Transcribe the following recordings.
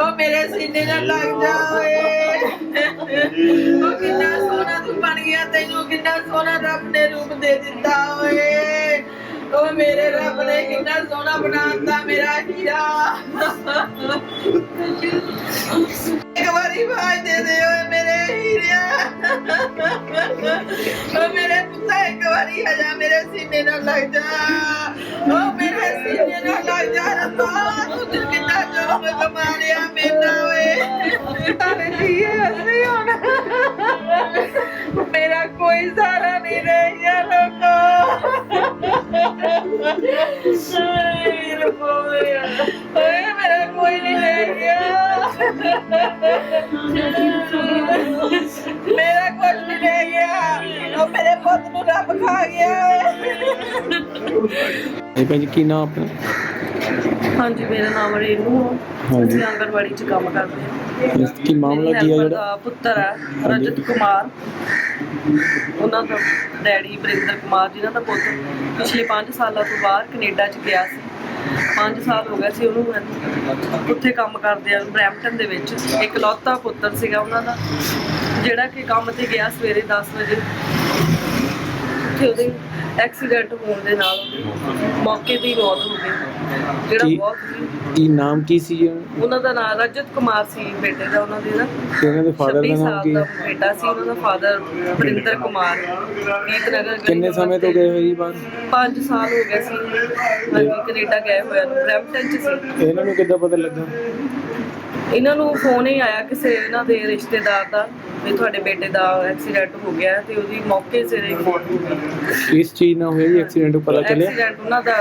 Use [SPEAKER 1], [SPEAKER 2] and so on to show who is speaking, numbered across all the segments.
[SPEAKER 1] ਉਹ ਮੇਰੇ ਸੀਨੇ ਨਾਲ ਲੱਗ ਜਾ ਓਏ। ਉਹ ਕਿੰਨਾ ਸੋਹਣਾ ਤੂੰ ਬਣ ਗਿਆ ਤੈਨੂੰ, ਕਿੰਨਾ ਸੋਹਣਾ ਰੱਬ ਨੇ ਰੂਪ ਦੇ ਦਿੱਤਾ ਓਏ। ਉਹ ਮੇਰੇ ਰੱਬ ਨੇ ਕਿੰਨਾ ਸੋਹਣਾ ਬਣਾਤਾ ਮੇਰਾ ਹੀਰਾ। ਇੱਕ ਵਾਰੀ ਬਾਜ ਦੇ ਦੇ ਓਏ ਮੇਰੇ ਹੀਰਿਆ। ਓ ਮੇਰੇ ਪੁੱਤਾ, ਇੱਕ ਵਾਰੀ ਹਜਾ ਮੇਰੇ ਸੀਨੇ ਨਾਲ ਲੱਗ ਜਾ। ਜੋਗ ਮਾਰਿਆ ਮੇਰਾ ਓਏ। ਤਾਰੇ ਜੀਏ ਅਸੀਂ ਹੁਣ ਮੇਰਾ ਕੋਈ ਸਹਾਰਾ ਨਹੀਂ ਰਹਿ ਗਿਆ ਲੋਕੋ। ਓਏ ਰੱਬਾ ਓਏ ਮੇਰਾ ਕੋਈ ਨਹੀਂ ਰਹਿ ਗਿਆ ਮੇਰਾ ਕੁਝ ਨਹੀਂ ਰਹਿ ਗਿਆ ਉਹ ਮੇਰੇ ਪੁੱਤ ਨੂੰ ਰੱਬ ਖਾ ਗਿਆ
[SPEAKER 2] ਇਹ ਭਾਜੀ ਕੀ ਨਾਮ ਆਪਣਾ?
[SPEAKER 3] ਹਾਂਜੀ ਮੇਰਾ ਨਾਮ ਰੇਨੂ ਆ।
[SPEAKER 2] ਹਾਂਜੀ।
[SPEAKER 3] ਅਸੀਂ ਆਂਗਣਵਾੜੀ ਚ ਕੰਮ ਕਰਦੇ ਹਾਂ।
[SPEAKER 2] ਇਸ ਕੀ ਮਾਮਲਾ
[SPEAKER 3] ਮੇਰੀ
[SPEAKER 2] ਕੀ ਹੈ
[SPEAKER 3] helper
[SPEAKER 2] ਜਿਹੜਾ?
[SPEAKER 3] ਦਾ ਪੁੱਤਰ ਹੈ ਰਜਤ ਕੁਮਾਰ। ਉਹਨਾਂ ਦਾ ਡੈਡੀ ਬਰਿੰਦਰ ਕੁਮਾਰ ਜਿਨ੍ਹਾਂ ਦਾ ਪੁੱਤ ਪਿਛਲੇ 5 ਸਾਲਾਂ ਤੋਂ ਬਾਹਰ ਕੈਨੇਡਾ ਚ ਗਿਆ ਸੀ। 5 ਸਾਲ ਹੋ ਗਏ ਸੀ ਉਹਨੂੰ ਉੱਥੇ ਕੰਮ ਕਰਦੇ ਆ ਬਰੈਂਪਟਨ ਦੇ ਵਿੱਚ। ਇੱਕ ਲੌਤਾ ਪੁੱਤਰ ਸੀਗਾ ਉਹਨਾਂ ਦਾ ਜਿਹੜਾ ਕਿ ਕੰਮ ਤੇ ਗਿਆ ਸਵੇਰੇ 10 ਵਜੇ। ਉੱਥੇ ਉਹਦੇ ਐਕਸੀਡੈਂਟ ਹੋਣ ਦੇ ਨਾਲ ਮੌਕੇ ਤੇ ਹੀ ਮੌਤ ਹੋ ਗਈ। ਜਿਹੜਾ
[SPEAKER 2] ਕੀ-
[SPEAKER 3] ਬਹੁਤ ਹੀ
[SPEAKER 2] ਕੀ ਨਾਮ ਕੀ ਸੀ ਜੀ? ਉਹਨਾਂ
[SPEAKER 3] ਉਹਨਾਂ ਦਾ ਨਾਮ ਰਜਤ ਕੁਮਾਰ ਸੀ ਬੇਟੇ ਦਾ ਉਹਨਾਂ ਦੇ ਨਾ
[SPEAKER 2] ਤੇ ਉਹਨਾਂ ਦੇ ਫਾਦਰ
[SPEAKER 3] 26
[SPEAKER 2] ਦਾ ਨਾਮ
[SPEAKER 3] ਸਾਲ
[SPEAKER 2] ਕੀ?
[SPEAKER 3] ਦਾ? ਬੇਟਾ ਸੀ ਉਹਨਾਂ ਦਾ ਫਾਦਰ ਬਰਿੰਦਰ ਕੁਮਾਰ। ਗੀਤਨਗਰ ਗਲੀ
[SPEAKER 2] ਕਿੰਨੇ ਸਮੇਂ ਤੋਂ। ਗਏ ਹੋਏ ਜੀ ਬਾਹਰ?
[SPEAKER 3] 5 ਸਾਲ ਹੋ ਗਏ ਸੀ। ਹਾਂਜੀ ਕੈਨੇਡਾ ਗਏ ਹੋਏ ਨੂੰ ਬਰੈਂਪਟਨ ਚ ਸੀ।
[SPEAKER 2] ਇਹਨਾਂ ਨੂੰ ਕਿੱਦਾਂ ਪਤਾ ਲੱਗਾ?
[SPEAKER 3] ਇਹਨਾਂ ਨੂੰ ਫੋਨ ਹੀ ਆਇਆ ਕਿਸੇ ਇਹਨਾਂ ਦੇ ਰਿਸ਼ਤੇਦਾਰ ਦਾ ਵੀ ਤੁਹਾਡੇ ਬੇਟੇ ਦਾ ਐਕਸੀਡੈਂਟ ਹੋ ਗਿਆ ਹੈ ਤੇ ਉਹਦੀ ਮੌਕੇ ਸਿਰ
[SPEAKER 2] ਕਿਸ ਚੀਜ਼ ਨਾਲ ਹੋਇਆ ਜੀ? ਐਕਸੀਡੈਂਟ ਪਤਾ ਚੱਲਿਆ?
[SPEAKER 3] ਐਕਸੀਡੈਂਟ ਉਹਨਾਂ ਦਾ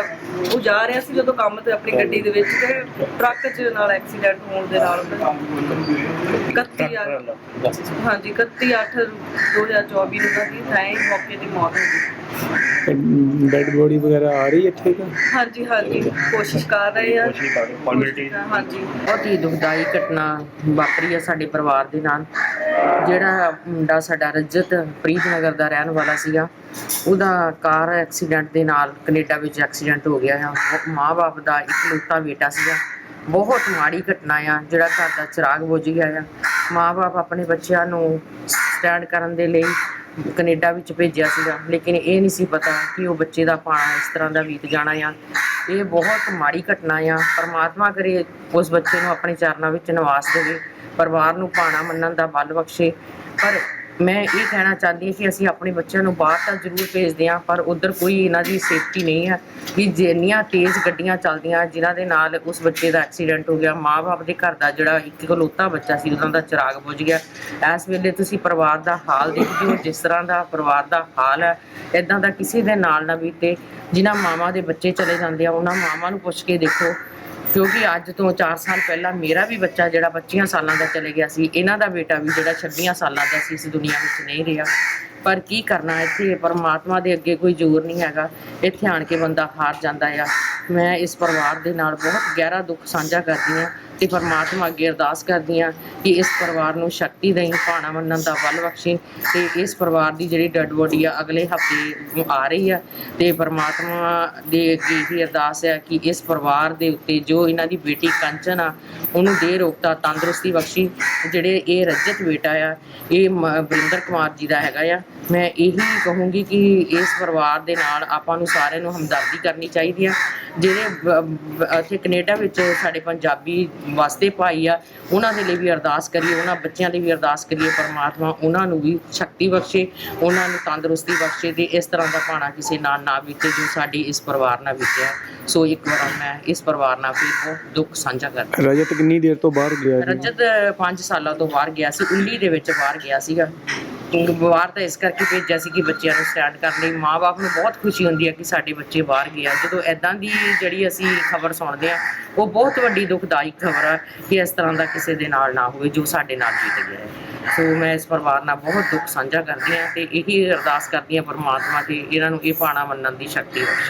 [SPEAKER 3] ਉਹ ਜਾ ਰਿਹਾ ਸੀ ਜਦੋਂ ਕੰਮ ਤੇ ਆਪਣੀ ਗੱਡੀ ਦੇ ਵਿੱਚ ਤੇ ਟਰੱਕ 'ਚ ਨਾਲ ਐਕਸੀਡੈਂਟ ਹੋਣ ਦੇ ਨਾਲ 31 ਆ- ਹਾਂਜੀ 31 8 2024 ਨੂੰ ਦੀ ਤਾਂ ਹੀ ਮੌਕੇ ਦੀ ਮੌਤ ਹੋ ਗਈ।
[SPEAKER 2] ਡੈਡ ਬੋਡੀ ਵਗੈਰਾ ਆ ਰਹੀ ਇੱਥੇ ਕਾ
[SPEAKER 3] ਹਾਂਜੀ ਹਾਂਜੀ ਕੋਸ਼ਿਸ਼ ਕਰ ਰਹੇ ਆ। ਹਾਂਜੀ।
[SPEAKER 4] ਬਹੁਤ ਹੀ ਦੁਖਦਾਈ ਘਟਨਾ ਵਾਪਰੀ ਹੈ ਸਾਡੇ ਪਰਿਵਾਰ ਦੇ ਨਾਲ। ਜਿਹੜਾ ਮੁੰਡਾ ਸਾਡਾ ਰਜਤ ਪ੍ਰੀਤਨਗਰ ਦਾ ਰਹਿਣ ਵਾਲਾ ਸੀਗਾ, ਉਹਦਾ ਕਾਰ ਐਕਸੀਡੈਂਟ ਦੇ ਨਾਲ ਕੈਨੇਡਾ ਵਿੱਚ ਐਕਸੀਡੈਂਟ ਹੋ ਗਿਆ ਆ। ਮਾਂ-ਬਾਪ ਦਾ ਇਕਲੌਤਾ ਬੇਟਾ ਸੀਗਾ। ਬਹੁਤ ਮਾੜੀ ਘਟਨਾ ਆ, ਜਿਹੜਾ ਘਰ ਦਾ ਚਿਰਾਗ ਬੁਝ ਗਿਆ ਆ। ਮਾਂ-ਬਾਪ ਆਪਣੇ ਬੱਚਿਆਂ ਨੂੰ ਸਟੈਂਡ ਕਰਨ ਦੇ ਲਈ ਕੈਨੇਡਾ ਵਿੱਚ ਭੇਜਿਆ ਸੀਗਾ, ਲੇਕਿਨ ਇਹ ਨਹੀਂ ਸੀ ਪਤਾ ਕਿ ਉਹ ਬੱਚੇ ਦਾ ਪਾਣਾ ਇਸ ਤਰ੍ਹਾਂ ਦਾ ਬੀਤ ਜਾਣਾ ਆ ਇਹ ਬਹੁਤ ਮਾੜੀ ਘਟਨਾ ਆ ਪਰਮਾਤਮਾ ਕਰੇ ਉਸ ਬੱਚੇ ਨੂੰ ਆਪਣੇ ਚਰਨਾਂ ਵਿੱਚ ਨਿਵਾਸ ਦੇਵੇ, ਪਰਿਵਾਰ ਨੂੰ ਪਾਣਾ ਮੰਨਣ ਦਾ ਬਲ ਬਖਸ਼ੇ, ਪਰ ਮੈਂ ਇਹ ਕਹਿਣਾ ਚਾਹੁੰਦੀ ਹਾਂ ਕਿ ਅਸੀਂ ਆਪਣੇ ਬੱਚਿਆਂ ਨੂੰ ਬਾਹਰ ਤਾਂ ਜ਼ਰੂਰ ਭੇਜਦੇ ਹਾਂ, ਪਰ ਉਧਰ ਕੋਈ ਇਹਨਾਂ ਦੀ ਸੇਫਟੀ ਨਹੀਂ ਹੈ ਕਿ ਜਿੰਨੀਆਂ ਤੇਜ਼ ਗੱਡੀਆਂ ਚੱਲਦੀਆਂ, ਜਿਨ੍ਹਾਂ ਦੇ ਨਾਲ ਉਸ ਬੱਚੇ ਦਾ ਐਕਸੀਡੈਂਟ ਹੋ ਗਿਆ, ਮਾਂ-ਬਾਪ ਦੇ ਘਰ ਦਾ ਜਿਹੜਾ ਇੱਕ ਇਕਲੌਤਾ ਬੱਚਾ ਸੀ, ਉਹਨਾਂ ਦਾ ਚਿਰਾਗ ਬੁਝ ਗਿਆ। ਇਸ ਵੇਲੇ ਤੁਸੀਂ ਪਰਿਵਾਰ ਦਾ ਹਾਲ ਦੇਖਦੇ ਹੋ ਜਿਸ ਤਰ੍ਹਾਂ ਦਾ ਪਰਿਵਾਰ ਦਾ ਹਾਲ ਹੈ ਇਦਾਂ ਦਾ ਕਿਸੇ ਦੇ ਨਾਲ ਨਾ ਬੀਤੇ, ਜਿਨ੍ਹਾਂ ਮਾਵਾਂ ਦੇ ਬੱਚੇ ਚਲੇ ਜਾਂਦੇ ਆ, ਉਹਨਾਂ ਮਾਵਾਂ ਨੂੰ ਪੁੱਛ ਕੇ ਦੇਖੋ। ਕਿਉਂਕਿ ਅੱਜ ਤੋਂ 4 ਸਾਲ ਪਹਿਲਾਂ ਮੇਰਾ ਵੀ ਬੱਚਾ ਜਿਹੜਾ 25 ਸਾਲਾਂ ਦਾ ਚਲੇ ਗਿਆ ਸੀ, ਇਹਨਾਂ ਦਾ ਬੇਟਾ ਵੀ ਜਿਹੜਾ 26 ਸਾਲਾਂ ਦਾ ਸੀ, ਇਸ ਦੁਨੀਆ ਵਿੱਚ ਨਹੀਂ ਰਿਹਾ। ਪਰ ਕੀ ਕਰਨਾ ਇੱਥੇ ਪਰਮਾਤਮਾ ਦੇ ਅੱਗੇ ਕੋਈ ਜ਼ੋਰ ਨਹੀਂ ਹੈਗਾ। ਇੱਥੇ ਆਣ ਕੇ ਬੰਦਾ ਹਾਰ ਜਾਂਦਾ ਆ। ਮੈਂ ਇਸ ਪਰਿਵਾਰ ਦੇ ਨਾਲ ਬਹੁਤ ਗਹਿਰਾ ਦੁੱਖ ਸਾਂਝਾ ਕਰਦੀ ਹਾਂ ਤੇ ਪਰਮਾਤਮਾ ਅੱਗੇ ਅਰਦਾਸ ਕਰਦੀ ਹਾਂ ਕਿ ਇਸ ਪਰਿਵਾਰ ਨੂੰ ਸ਼ਕਤੀ ਦੇਈ ਭਾਣਾ ਮੰਨਣ ਦਾ ਬਲ ਬਖਸ਼ੇ ਤੇ ਇਸ ਪਰਿਵਾਰ ਦੀ ਜਿਹੜੀ ਡੈੱਡ ਬੋਡੀ ਆ, ਅਗਲੇ ਹਫ਼ਤੇ ਆ ਰਹੀ ਆ ਤੇ ਪਰਮਾਤਮਾ ਦੇ ਅੱਗੇ ਹੀ ਅਰਦਾਸ ਹੈ ਕਿ ਇਸ ਪਰਿਵਾਰ ਦੇ ਉੱਤੇ ਜੋ ਇਹਨਾਂ ਦੀ ਬੇਟੀ ਕੰਚਨ ਆ, ਉਹਨੂੰ ਦੇ ਰੋਗਤਾ, ਤੰਦਰੁਸਤੀ ਬਖਸ਼ੀ। ਜਿਹੜੇ ਇਹ ਰਜਤ ਬੇਟਾ ਆ, ਇਹ ਮ- ਬਰਿੰਦਰ ਕੁਮਾਰ ਜੀ ਦਾ ਹੈਗਾ ਆ। ਮੈਂ ਇਹੀ ਕਹੂੰਗੀ ਕਿ ਇਸ ਪਰਿਵਾਰ ਦੇ ਨਾਲ ਆਪਾਂ ਨੂੰ ਸਾਰਿਆਂ ਨੂੰ ਹਮਦਰਦੀ ਕਰਨੀ ਚਾਹੀਦੀ ਆ। ਜਿਹੜੇ ਇੱਥੇ ਕੈਨੇਡਾ ਵਿੱਚ ਸਾਡੇ ਪੰਜਾਬੀ ਵਸਦੇ ਭਾਈ ਆ ਉਹਨਾਂ ਦੇ ਲਈ ਵੀ ਅਰਦਾਸ ਕਰੀਏ ਉਹਨਾਂ ਬੱਚਿਆਂ ਲਈ ਵੀ ਅਰਦਾਸ ਕਰੀਏ ਪਰਮਾਤਮਾ ਉਹਨਾਂ ਨੂੰ ਵੀ ਸ਼ਕਤੀ ਬਖਸ਼ੇ ਉਹਨਾਂ ਨੂੰ ਤੰਦਰੁਸਤੀ ਬਖਸ਼ੇ ਤੇ ਇਸ ਤਰ੍ਹਾਂ ਦਾ ਭਾਣਾ ਕਿਸੇ ਨਾਲ ਨਾ ਬੀਤੇ ਜੋ ਸਾਡੀ ਇਸ ਪਰਿਵਾਰ ਨਾਲ ਬੀਤਿਆ। ਸੋ ਇੱਕ ਵਾਰ ਮੈਂ ਇਸ ਪਰਿਵਾਰ ਨਾਲ ਫਿਰ ਬਹੁਤ ਦੁੱਖ ਸਾਂਝਾ ਕਰਦਾ
[SPEAKER 2] ਰਜਤ ਕਿੰਨੀ ਦੇਰ ਤੋਂ ਬਾਹਰ ਗਿਆ ਜੀ?
[SPEAKER 4] ਰਜਤ 5 ਸਾਲਾਂ ਤੋਂ ਬਾਹਰ ਗਿਆ ਸੀ 19 ਦੇ ਵਿੱਚ ਬਾਹਰ ਗਿਆ ਸੀਗਾ। ਬਾਹਰ ਤਾਂ ਇਸ ਕਰਕੇ ਭੇਜਿਆ ਸੀ ਕਿ ਬੱਚਿਆਂ ਨੂੰ ਸਟੈਂਡ ਕਰਨ ਲਈ। ਮਾਪੇ ਨੂੰ ਬਹੁਤ ਖੁਸ਼ੀ ਹੁੰਦੀ ਹੈ ਕਿ ਸਾਡੇ ਬੱਚੇ ਬਾਹਰ ਗਏ ਆ। ਜਦੋਂ ਐਦਾਂ ਦੀ ਜਿਹੜੀ ਅਸੀਂ ਖਬਰ ਸੁਣਦੇ ਆ, ਉਹ ਬਹੁਤ ਵੱਡੀ ਦੁਖਦਾਈ ਖਬਰ ਆ ਕਿ ਇਸ ਤਰ੍ਹਾਂ ਦਾ ਕਿਸੇ ਦੇ ਨਾਲ ਨਾ ਹੋਵੇ, ਜੋ ਸਾਡੇ ਨਾਲ ਬੀਤ ਗਿਆ ਹੈ। ਸੋ ਮੈਂ ਇਸ ਪਰਿਵਾਰ ਨਾਲ ਬਹੁਤ ਦੁੱਖ ਸਾਂਝਾ ਕਰਦੀ ਹਾਂ ਤੇ ਇਹੀ ਅਰਦਾਸ ਕਰਦੀ ਹਾਂ ਪਰਮਾਤਮਾ ਕਿ ਇਹਨਾਂ ਨੂੰ ਇਹ ਪਾਣਾ ਮੰਨਣ ਦੀ ਸ਼ਕਤੀ ਬਖਸ਼ੇ।